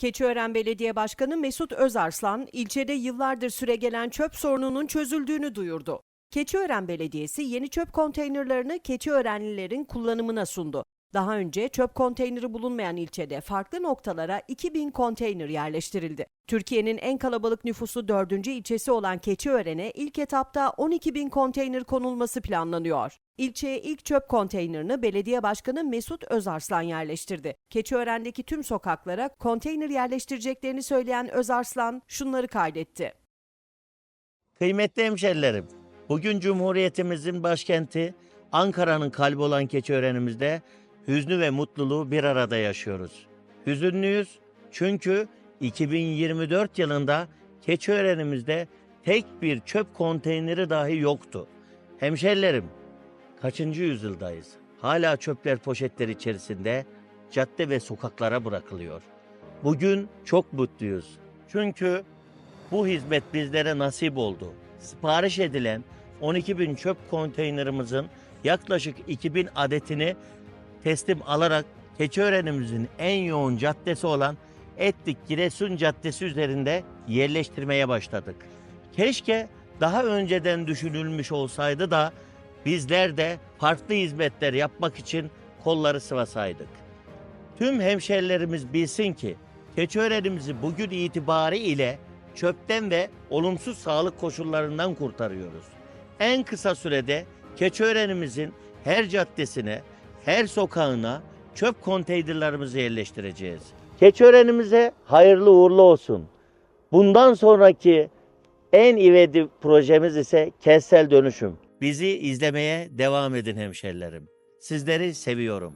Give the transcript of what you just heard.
Keçiören Belediye Başkanı Mesut Özarslan, ilçede yıllardır süregelen çöp sorununun çözüldüğünü duyurdu. Keçiören Belediyesi yeni çöp konteynerlarını Keçiörenlilerin kullanımına sundu. Daha önce çöp konteyneri bulunmayan ilçede farklı noktalara 2000 konteyner yerleştirildi. Türkiye'nin en kalabalık nüfusu 4. ilçesi olan Keçiören'e ilk etapta 12 bin konteyner konulması planlanıyor. İlçeye ilk çöp konteynerini belediye başkanı Mesut Özarslan yerleştirdi. Keçiören'deki tüm sokaklara konteyner yerleştireceklerini söyleyen Özarslan şunları kaydetti. Kıymetli hemşerilerim, bugün Cumhuriyetimizin başkenti Ankara'nın kalbi olan Keçiören'imizde hüznü ve mutluluğu bir arada yaşıyoruz. Hüzünlüyüz çünkü 2024 yılında Keçiören'imizde tek bir çöp konteyneri dahi yoktu. Hemşerilerim, kaçıncı yüzyıldayız? Hala çöpler poşetler içerisinde cadde ve sokaklara bırakılıyor. Bugün çok mutluyuz. Çünkü bu hizmet bizlere nasip oldu. Sipariş edilen 12 bin çöp konteynerimizin yaklaşık 2000 adetini teslim alarak Keçiören'imizin en yoğun caddesi olan Etlik Giresun Caddesi üzerinde yerleştirmeye başladık. Keşke daha önceden düşünülmüş olsaydı da bizler de farklı hizmetler yapmak için kolları sıvasaydık. Tüm hemşerilerimiz bilsin ki Keçiören'imizi bugün itibariyle çöpten ve olumsuz sağlık koşullarından kurtarıyoruz. En kısa sürede Keçiören'imizin her caddesine, her sokağına çöp konteynerlarımızı yerleştireceğiz. Keçiören'imize hayırlı uğurlu olsun. Bundan sonraki en ivedi projemiz ise kentsel dönüşüm. Bizi izlemeye devam edin hemşerilerim. Sizleri seviyorum.